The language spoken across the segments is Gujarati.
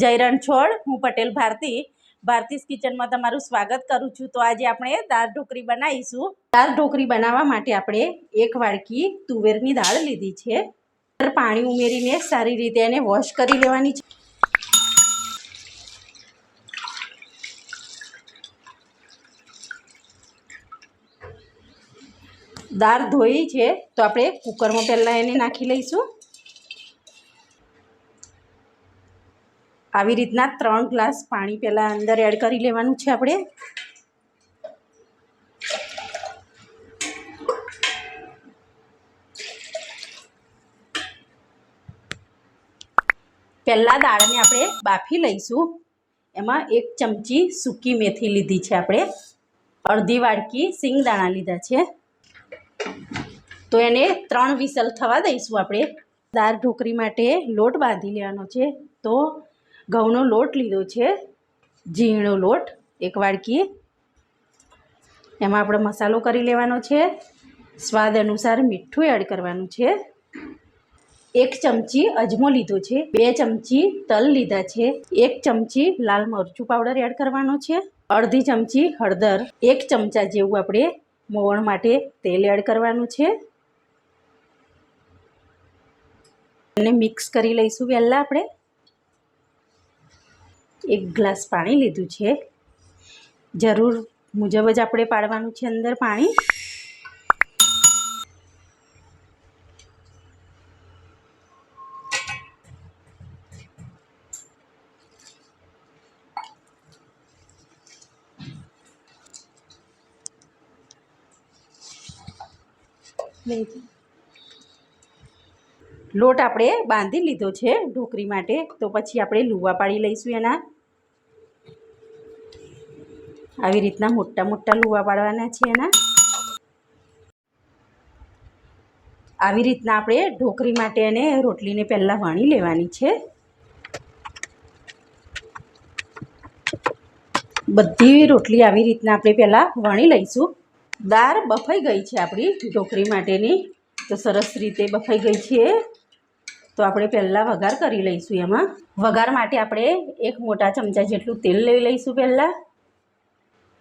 જય રણછોડ, હું પટેલ ભારતી, ભારતીસ કિચનમાં તમારું સ્વાગત કરું છું. તો આજે આપણે દાળ ઢોકળી બનાવીશું. દાળ ઢોકળી બનાવવા માટે આપણે એક વાડકી તુવેરની દાળ લીધી છે. પાણી ઉમેરીને સારી રીતે એને વોશ કરી લેવાની છે. દાળ ધોઈ છે, તો આપણે કુકરમાં પહેલાં એને નાખી લઈશું. આવી રીતના ત્રણ ગ્લાસ પાણી પહેલાં અંદર એડ કરી લેવાનું છે આપણે. પહેલાં દાળને આપણે બાફી લઈશું. એમાં એક ચમચી સૂકી મેથી લીધી છે આપણે. અડધી વાડકી સિંગદાણા લીધા છે. તો એને ત્રણ વિસલ થવા દઈશું આપણે. દાળ ઢોકળી માટે લોટ બાંધી લેવાનો છે. તો ઘઉંનો લોટ લીધો છે, ઝીણો લોટ, એક વાડકી એમાં આપણે મસાલો કરી લેવાનો છે, સ્વાદ અનુસાર મીઠું એડ કરવાનું છે. એક ચમચી અજમો લીધો છે, બે ચમચી તલ લીધા છે, એક ચમચી લાલ મરચું પાવડર એડ કરવાનો છે, અડધી ચમચી હળદર, એક ચમચા જેવું આપણે મોવણ માટે તેલ એડ કરવાનું છે. અને મિક્સ કરી લઈશું પહેલાં આપણે. એક ગ્લાસ પાણી લીધું છે. જરૂર મુજબ જ આપણે પાડવાનું છે અંદર પાણી. લોટ આપણે બાંધી લીધો છે ઢોકળી માટે. તો પછી આપણે લુવા પાડી લઈશું એના. આવી રીતના મોટા મોટા લુવા પાડવાના છે એના. આવી રીતના આપણે ઢોકળી માટે એને રોટલીને પહેલાં વણી લેવાની છે. બધી રોટલી આવી રીતના આપણે પહેલાં વણી લઈશું. દાળ બફાઈ ગઈ છે આપણી ઢોકળી માટેની. તો સરસ રીતે બફાઈ ગઈ છે. તો આપણે પહેલાં વઘાર કરી લઈશું એમાં. વઘાર માટે આપણે એક મોટા ચમચા જેટલું તેલ લઈ લઈશું પહેલાં.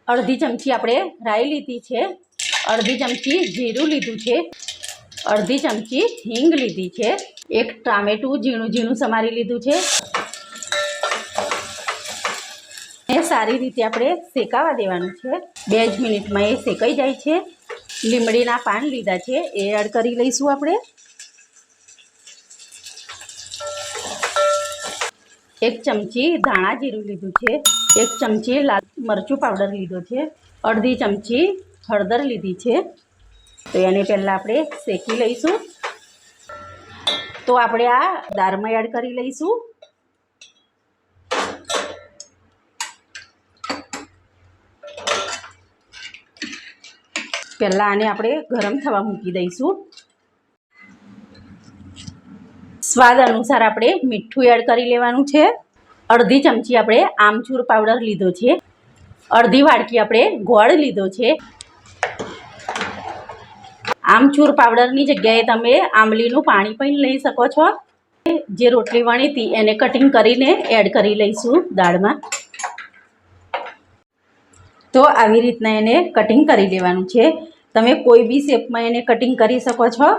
અડધી ચમચી આપણે રાઈ લીધી છે. અડધી ચમચી જીરું લીધું છે. અડધી ચમચી હિંગ લીધી છે. એક ટામેટું ઝીણું ઝીણું સમારી લીધું છે. એ સારી રીતે આપણે શેકાવા દેવાનું છે. બે જ મિનિટમાં એ શેકાઈ જાય છે. લીમડીના પાન લીધા છે. એ એડ કરી લઈશું આપણે. એક ચમચી ધાણા જીરું લીધું છે, એક ચમચી લાલ મરચું પાવડર લીધો છે, અડધી ચમચી હળદર લીધી છે. તો એને પહેલાં આપણે શેકી લઈશું. તો આપણે આ દાળમાં એડ કરી લઈશું. પહેલાં આને આપણે ગરમ થવા મૂકી દઈશું. સ્વાદ અનુસાર આપણે મીઠું એડ કરી લેવાનું છે. અડધી ચમચી આપણે આમચૂર પાવડર લીધો છે. અડધી વાડકી આપણે ગોળ લીધો છે. આમચૂર પાવડરની જગ્યાએ તમે આંબલીનું પાણી પણ લઈ શકો છો. જે રોટલી વણી હતી એને કટિંગ કરીને એડ કરી લઈશું દાળમાં. તો આવી રીતના એને કટિંગ કરી લેવાનું છે. તમે કોઈ બી શેપમાં એને કટિંગ કરી શકો છો.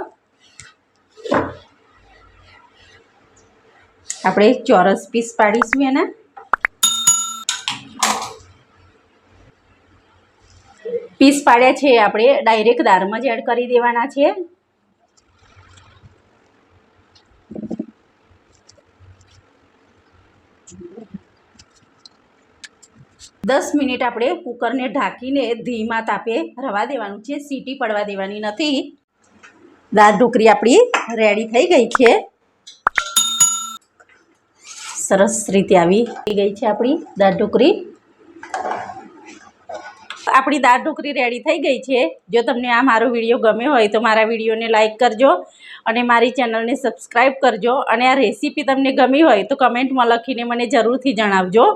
આપણે ચોરસ પીસ પાડીશું એના. પીસ પાડ્યા છે આપણે, ડાયરેક્ટ દાળમાં જ એડ કરી દેવાના છે. દસ મિનિટ આપણે કુકરને ઢાંકીને ધીમા તાપે રવા દેવાનું છે. સીટી પડવા દેવાની નથી. દાળ ઢોકળી આપણી રેડી થઈ ગઈ છે. સરસ રીતે આવી ગઈ છે આપણી દાળ ઢોકળી આપણી દાળ ઢોકળી રેડી થઈ ગઈ છે. જો તમને આ મારો વીડિયો ગમ્યો હોય તો મારા વિડીયોને લાઇક કરજો અને મારી ચેનલને સબસ્ક્રાઈબ કરજો. અને આ રેસીપી તમને ગમી હોય તો કમેન્ટમાં લખીને મને જરૂરથી જણાવજો.